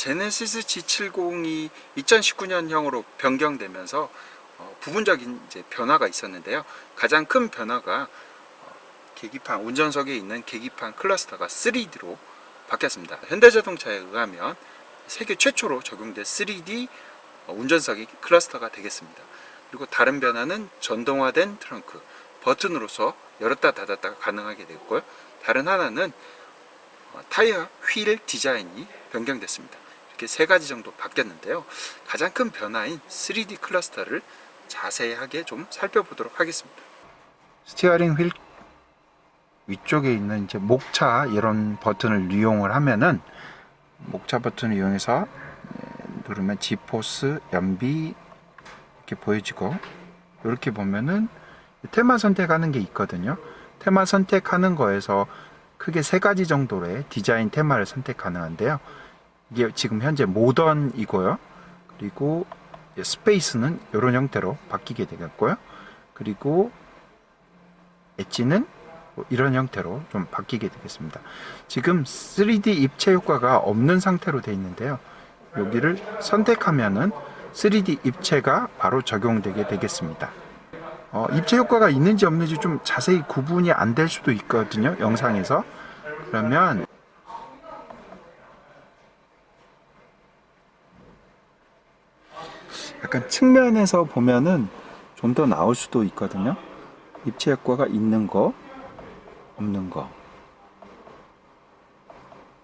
제네시스 G70이 2019년형으로 변경되면서 어, 부분적인 이제 변화가 있었는데요. 가장 큰 변화가 어, 계기판 운전석에 있는 계기판 클러스터가 3D로 바뀌었습니다. 현대자동차에 의하면 세계 최초로 적용된 3D 어, 운전석이 클러스터가 되겠습니다. 그리고 다른 변화는 전동화된 트렁크 버튼으로서 열었다 닫았다가 가능하게 됐고요. 다른 하나는 어, 타이어 휠 디자인이 변경됐습니다. 이렇게 세 가지 정도 바뀌었는데요. 가장 큰 변화인 3D 클러스터를 자세하게 좀 살펴보도록 하겠습니다. 스티어링 휠 위쪽에 있는 이제 목차 이런 버튼을 이용을 하면은 목차 버튼을 이용해서 네, 누르면 지포스 연비 이렇게 보여지고 이렇게 보면은 테마 선택하는 게 있거든요. 테마 선택하는 거에서 크게 세 가지 정도의 디자인 테마를 선택 가능한데요. 이게 지금 현재 모던이고요. 그리고 스페이스는 이런 형태로 바뀌게 되겠고요. 그리고 엣지는 뭐 이런 형태로 좀 바뀌게 되겠습니다. 지금 3D 입체 효과가 없는 상태로 되어 있는데요. 여기를 선택하면은 3D 입체가 바로 적용되게 되겠습니다. 어, 입체 효과가 있는지 없는지 좀 자세히 구분이 안 될 수도 있거든요. 영상에서. 그러면 약간 측면에서 보면은 좀 더 나올 수도 있거든요. 입체 효과가 있는 거, 없는 거.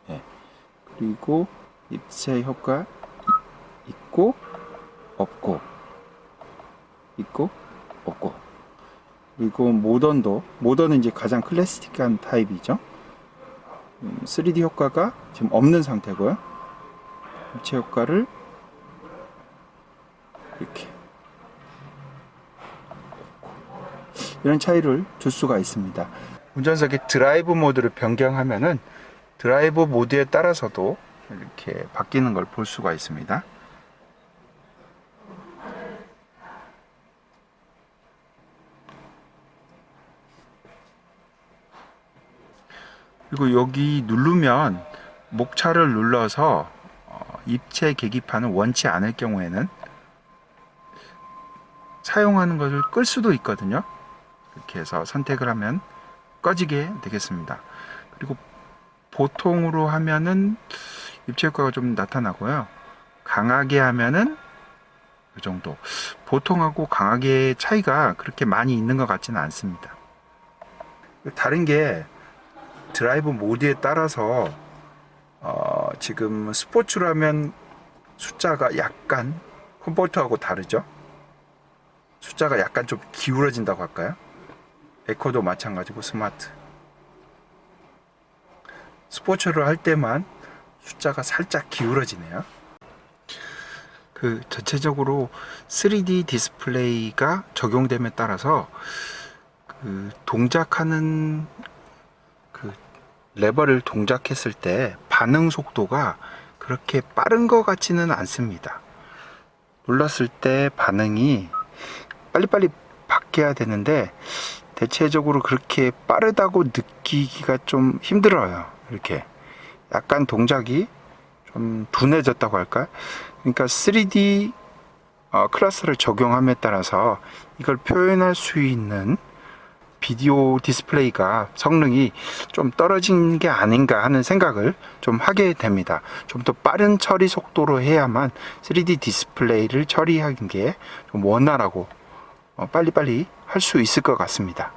예. 그리고 입체 효과 이- 있고, 없고, 있고, 없고. 그리고 모던도, 모던은 이제 가장 클래식한 타입이죠. 음, 3D 효과가 지금 없는 상태고요. 입체 효과를 이렇게 이런 차이를 줄 수가 있습니다. 운전석의 드라이브 모드를 변경하면은 드라이브 모드에 따라서도 이렇게 바뀌는 걸 볼 수가 있습니다. 그리고 여기 누르면 목차를 눌러서 어, 입체 계기판을 원치 않을 경우에는 사용하는 것을 끌 수도 있거든요. 이렇게 해서 선택을 하면 꺼지게 되겠습니다. 그리고 보통으로 하면은 입체 효과가 좀 나타나고요. 강하게 하면은 이 정도. 보통하고 강하게 차이가 그렇게 많이 있는 것 같지는 않습니다. 다른 게 드라이브 모드에 따라서 어, 지금 스포츠라면 숫자가 약간 컴포트하고 다르죠. 숫자가 약간 좀 기울어진다고 할까요? 에코도 마찬가지고 스마트. 스포츠를 할 때만 숫자가 살짝 기울어지네요. 그 전체적으로 3D 디스플레이가 적용됨에 따라서 그 동작하는 그 레버를 동작했을 때 반응 속도가 그렇게 빠른 것 같지는 않습니다. 눌렀을 때 반응이 빨리빨리 바뀌어야 되는데 대체적으로 그렇게 빠르다고 느끼기가 좀 힘들어요. 이렇게 약간 동작이 좀 둔해졌다고 할까? 그러니까 3D 어, 클래스를 적용함에 따라서 이걸 표현할 수 있는 비디오 디스플레이가 성능이 좀 떨어진 게 아닌가 하는 생각을 좀 하게 됩니다. 좀 더 빠른 처리 속도로 해야만 3D 디스플레이를 처리하는 게 좀 원활하고 어, 빨리빨리 할 수 있을 것 같습니다.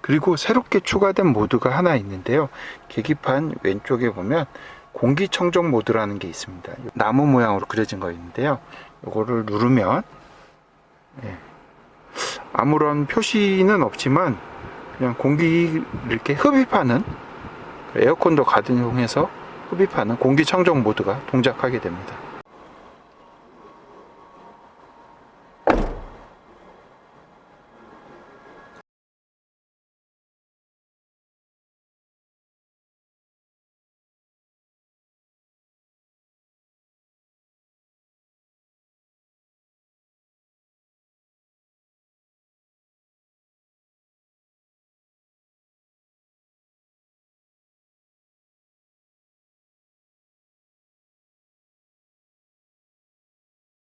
그리고 새롭게 추가된 모드가 하나 있는데요. 계기판 왼쪽에 보면 공기청정 모드라는 게 있습니다. 나무 모양으로 그려진 거 있는데요. 이거를 누르면 예, 아무런 표시는 없지만 그냥 공기를 이렇게 흡입하는 에어컨도 가동해서 흡입하는 공기청정 모드가 동작하게 됩니다.